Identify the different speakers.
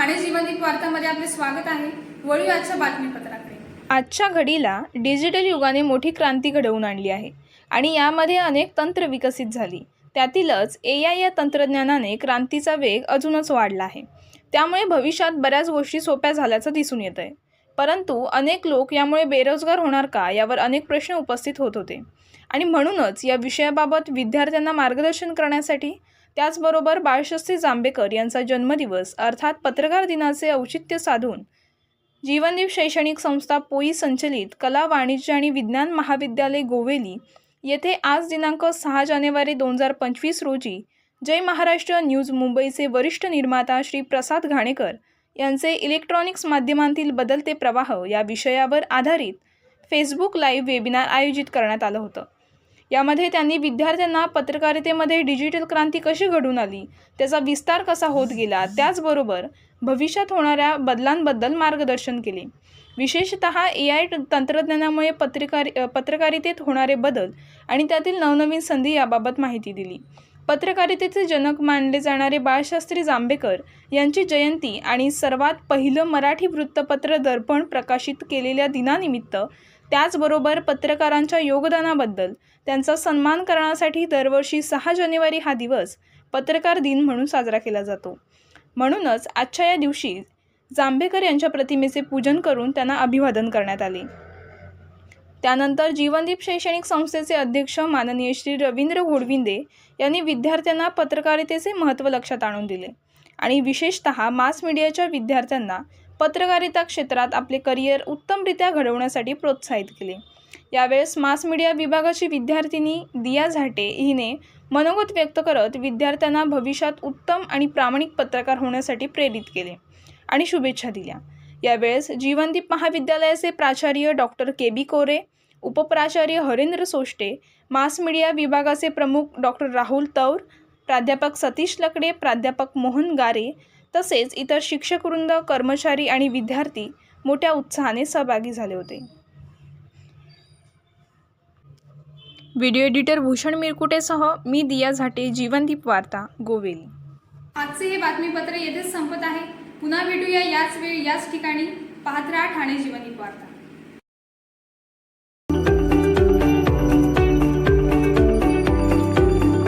Speaker 1: वार्तामध्ये आपले स्वागत आहे. वळू आजच्या बातमीपत्राकडे.
Speaker 2: आजच्या घडीला डिजिटल युगाने मोठी क्रांती घडवून आणली आहे आणि यामध्ये अनेक तंत्र विकसित झाली. त्यातीलच ए आय या तंत्रज्ञानाने क्रांतीचा वेग अजूनच वाढला आहे. त्यामुळे भविष्यात बऱ्याच गोष्टी सोप्या झाल्याचं दिसून येत आहे परंतु अनेक लोक यामुळे बेरोजगार होणार का यावर अनेक प्रश्न उपस्थित होत होते. आणि म्हणूनच या विषयाबाबत विद्यार्थ्यांना मार्गदर्शन करण्यासाठी त्याचबरोबर बाळशस्त्री जांभेकर यांचा जन्मदिवस अर्थात पत्रकार दिनाचे औचित्य साधून जीवनदीप शैक्षणिक संस्था पोई संचलित कला वाणिज्य आणि विज्ञान महाविद्यालय गोवेली येथे आज दिनांक सहा जानेवारी दोन हजार पंचवीस रोजी जय महाराष्ट्र न्यूज मुंबईचे वरिष्ठ निर्माता श्री प्रसाद घाणेकर यांचे इलेक्ट्रॉनिक्स माध्यमांतील बदलते प्रवाह या विषयावर आधारित फेसबुक लाईव्ह वेबिनार आयोजित करण्यात आलं होतं. यामध्ये त्यांनी विद्यार्थ्यांना पत्रकारितेमध्ये डिजिटल क्रांती कशी घडून आली त्याचा विस्तार कसा होत गेला त्याचबरोबर भविष्यात होणाऱ्या बदलांबद्दल मार्गदर्शन केले. विशेषत ए आय तंत्रज्ञानामुळे पत्रकारी पत्रकारितेत होणारे बदल आणि त्यातील नवनवीन संधी याबाबत माहिती दिली. पत्रकारितेचे जनक मानले जाणारे बाळशास्त्री जांभेकर यांची जयंती आणि सर्वात पहिलं मराठी वृत्तपत्र दर्पण प्रकाशित केलेल्या दिनानिमित्त त्याचबरोबर पत्रकारांच्या योगदानाबद्दल त्यांचा सन्मान करण्यासाठी दरवर्षी सहा जानेवारी हा दिवस पत्रकार दिन म्हणून साजरा केला जातो. म्हणूनच आजच्या या दिवशी जांभेकर यांच्या प्रतिमेचे पूजन करून त्यांना अभिवादन करण्यात आले. त्यानंतर जीवनदीप शैक्षणिक संस्थेचे अध्यक्ष माननीय श्री रवींद्र घोडविंदे यांनी विद्यार्थ्यांना पत्रकारितेचे महत्त्व लक्षात आणून दिले आणि विशेषतः मास मीडियाच्या विद्यार्थ्यांना पत्रकारिता क्षेत्रात आपले करिअर उत्तमरित्या घडवण्यासाठी प्रोत्साहित केले. यावेळेस मास मीडिया विभागाची विद्यार्थिनी दिया झाटे हिने मनोगत व्यक्त करत विद्यार्थ्यांना भविष्यात उत्तम आणि प्रामाणिक पत्रकार होण्यासाठी प्रेरित केले आणि शुभेच्छा दिल्या. यावेळेस जीवनदीप महाविद्यालयाचे प्राचार्य डॉक्टर के बी कोरे उपप्राचार्य हरेंद्र सोष्टे मास मीडिया विभागाचे प्रमुख डॉक्टर राहुल तौर प्राध्यापक सतीश लकडे प्राध्यापक मोहन गारे तसेच इतर शिक्षकवृंद कर्मचारी आणि विद्यार्थी मोठ्या उत्साहाने सहभागी झाले होते. व्हिडिओ एडिटर भूषण मिरकुटेसह मी दिया झाटे जीवनदीप वार्ता गोवेली.
Speaker 1: आजचे हे बातमीपत्र येथेच संपत आहे. पुन्हा भेटूया याच वेळी याच ठिकाणी. पाहत राहा ठाणे जीवनदीप वार्ता.